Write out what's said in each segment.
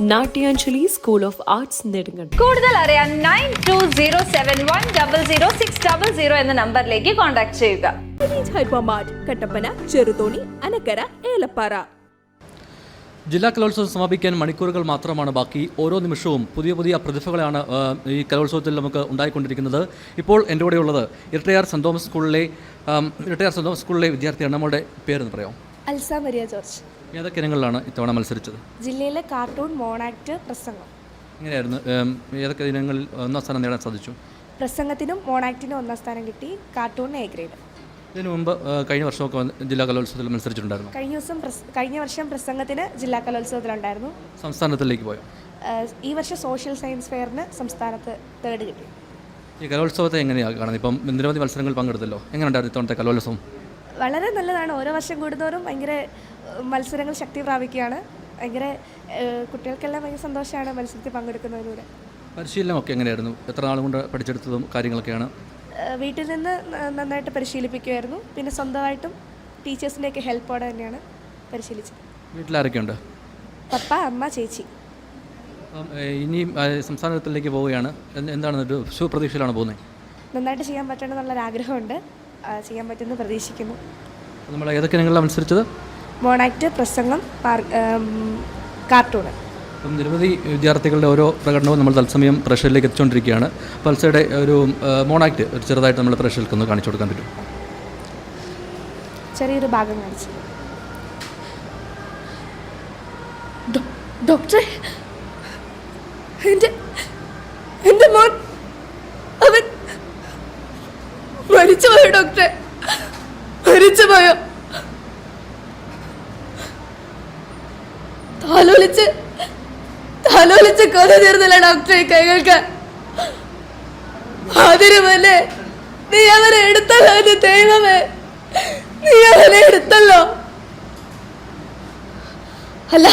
Natyanjali school of arts നെടുങ്ങൾ കൂടുതൽ അറിയാൻ nine two zero seven one double zero six double zero എന്ന നമ്പറിലേക്ക് കോൺടാക്ട് ചെയ്യുക. കട്ടപ്പന ചെറുതോണി അനക്കര ഏലപ്പാറ. ജില്ലാ കലോത്സവം സമാപിക്കാൻ മണിക്കൂറുകൾ മാത്രമാണ് ബാക്കി. ഓരോ നിമിഷവും പുതിയ പുതിയ പ്രതിഭകളാണ് ഈ കലോത്സവത്തിൽ നമുക്ക് ഉണ്ടായിക്കൊണ്ടിരിക്കുന്നത്. ഇപ്പോൾ എന്റെ കൂടെ ഉള്ളത് ഇരട്ടയാർ സെന്റ് തോമസ് സ്കൂളിലെ ഇരട്ടയാർ സെന്റ് തോമസ് സ്കൂളിലെ വിദ്യാർത്ഥിയാണ്. നമ്മുടെ പേരെന്ന് പറയാം അൽസ മരിയ ജോർജ്. ഏതൊക്കെ ഇനങ്ങളിലാണ് ഇത്തവണ മത്സരിച്ചത്? ജില്ലയിലെ കാർട്ടൂൺ മോണാക്ട് പ്രസംഗം. എങ്ങനെയായിരുന്നു? ഏതൊക്കെ ഇനങ്ങളിൽ ഒന്നാം സ്ഥാനം നേടാൻ സാധിച്ചു? പ്രസംഗത്തിനും മോണാക്ടിനും ഒന്നാം സ്ഥാനം കിട്ടി കാർട്ടൂണിന് എ ഗ്രേഡ്. ഇതിനു മുമ്പ് കഴിഞ്ഞ വർഷമൊക്കെ ജില്ലാ കലോത്സവത്തിൽ മത്സരിച്ചിട്ടുണ്ടായിരുന്നു? കഴിഞ്ഞ ദിവസം കഴിഞ്ഞ വർഷം പ്രസംഗത്തിന് ജില്ലാ കലോത്സവത്തിലുണ്ടായിരുന്നു. സംസ്ഥാനത്തിലേക്ക് പോയോ? ഈ വർഷം സോഷ്യൽ സയൻസ് ഫെയറിന് സംസ്ഥാനത്ത് തേർഡ് കിട്ടി. ഈ കലോത്സവത്തെ എങ്ങനെയാണ് കാണുന്നത്? ഇപ്പം നിരവധി മത്സരങ്ങൾ പങ്കെടുത്തല്ലോ. എങ്ങനെയുണ്ടായിരുന്നു ഇത്തവണത്തെ കലോത്സവം? വളരെ നല്ലതാണ്. ഓരോ വർഷം കൂടുന്നവരും ഭയങ്കര മത്സരങ്ങൾ ശക്തി പ്രാപിക്കുകയാണ്. ഭയങ്കര കുട്ടികൾക്കെല്ലാം ഭയങ്കര സന്തോഷമാണ് മത്സരത്തിൽ പങ്കെടുക്കുന്നതിലൂടെ. പരിശീലനമൊക്കെ എങ്ങനെയായിരുന്നു? എത്ര നാൾ കൊണ്ട് പഠിച്ചെടുത്തതും കാര്യങ്ങളൊക്കെയാണ്? വീട്ടിൽ നിന്ന് നന്നായിട്ട് പരിശീലിപ്പിക്കുമായിരുന്നു. പിന്നെ സ്വന്തമായിട്ടും ടീച്ചേഴ്സിന്റെയൊക്കെ ഹെൽപ്പോടെ തന്നെയാണ് പരിശീലിച്ചത്. വീട്ടിലാരൊക്കെയുണ്ട്? പപ്പ അമ്മ ചേച്ചി. ഇനിയും സംസ്ഥാന സംസ്ഥാനത്തിലേക്ക് പോവുകയാണ്. എന്താണ് ഒരു ശുഭപ്രതീക്ഷയിലാണ് പോകുന്നത് നന്നായിട്ട് ചെയ്യാൻ പറ്റണമെന്നുള്ളൊരു ആഗ്രഹമുണ്ട് ആ, ചെയ്യാൻ പറ്റുമെന്ന് പ്രതീക്ഷിക്കുന്നു. നമ്മൾ ഏതൊക്കെ നിങ്ങളാണ് മത്സരിച്ചത്? മോണാക്ട് പ്രസംഗം കാർട്ടൂണ് അപ്പം നിരവധി വിദ്യാർത്ഥികളുടെ ഓരോ പ്രകടനവും നമ്മൾ തത്സമയം പ്രഷറിലേക്ക് എത്തിച്ചുകൊണ്ടിരിക്കുകയാണ്. പൾസയുടെ ഒരു മോണാക്ട് ഒരു ചെറുതായിട്ട് നമ്മൾ പ്രഷറിലേക്ക് ഒന്ന് കാണിച്ചു കൊടുക്കാൻ പറ്റും ചെറിയൊരു ഭാഗം കാണിച്ചു. ഡോക്ടറെ എന്റെ എന്റെ മോൻ അവൻ മരിച്ചുപോയോ ഡോക്ടറെ മരിച്ചുപോയോ? താലോലിച്ച് താലോലിച്ച് കൊല തീർന്നില്ല ഡോക്ടറെ കൈകൾക്ക്. ആതിരുമല്ലേ നീ അവനെ എടുത്തല്ലോ എന്റെ ദൈവമേ. നീ അവനെ എടുത്തല്ലോ. അല്ല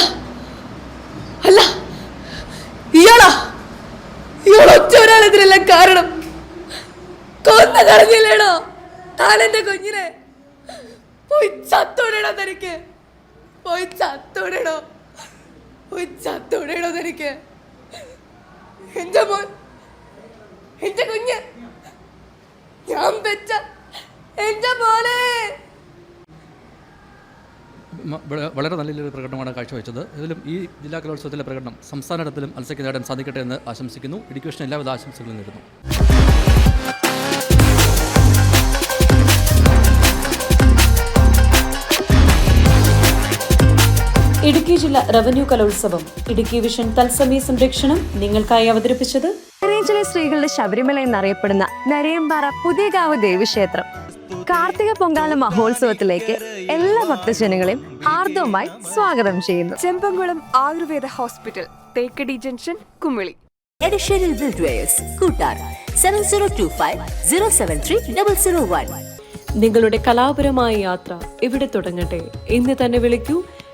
അല്ല ഇയാളാ? ഇയാൾ ഒറ്റ ഒരാളിതിനെല്ലാം കാരണം. കൊന്ന കളഞ്ഞില്ലേടോ? താനെന്റെ കുഞ്ഞിനെ. പോയി ചത്തോടേടോ തനിക്ക്. പോയി ചത്തോടേടോ. പോയി ചത്തോടെയാണോ തനിക്ക് എന്റെ മോൻ എന്റെ കുഞ്ഞ്. ഞാൻ വെച്ച എന്റെ മോനെ. വളരെ നല്ലൊരു പ്രകടനമാണ് കാഴ്ചവെച്ചത്. ഇതിലും ഈ ജില്ലാ കലോത്സവത്തിലെ പ്രകടനം സംസ്ഥാന തലത്തിലും നേടാൻ സാധിക്കട്ടെ എന്ന് ആശംസിക്കുന്നു. എഡ്യൂക്കേഷൻ എല്ലാവിധ ആശംസകളും നേരുന്നു. ഇടുക്കി ജില്ല റവന്യൂ കലോത്സവം. ഇടുക്കി വിഷൻ തത്സമയ സംരക്ഷണം നിങ്ങൾക്കായി അവതരിപ്പിച്ചത് ചിറയഞ്ചിലെ സ്ത്രീകളുടെ ശബരിമല എന്നറിയപ്പെടുന്ന നരയമ്പാറ പുതിയകാവ് ദേവീക്ഷേത്രം. കാർത്തിക പൊങ്കാല മഹോത്സവത്തിലേക്ക് എല്ലാ ഭക്തജനങ്ങളെയും ആർദ്രമായി സ്വാഗതം ചെയ്യുന്നു. Chembamkulam Ayurveda hospital Thekkady junction Kumily. Additional Buildwares, Kutar, 7025 073 001. നിങ്ങളുടെ കലാപരമായ യാത്ര ഇവിടെ തുടങ്ങട്ടെ. ഇന്ന് തന്നെ വിളിക്കൂ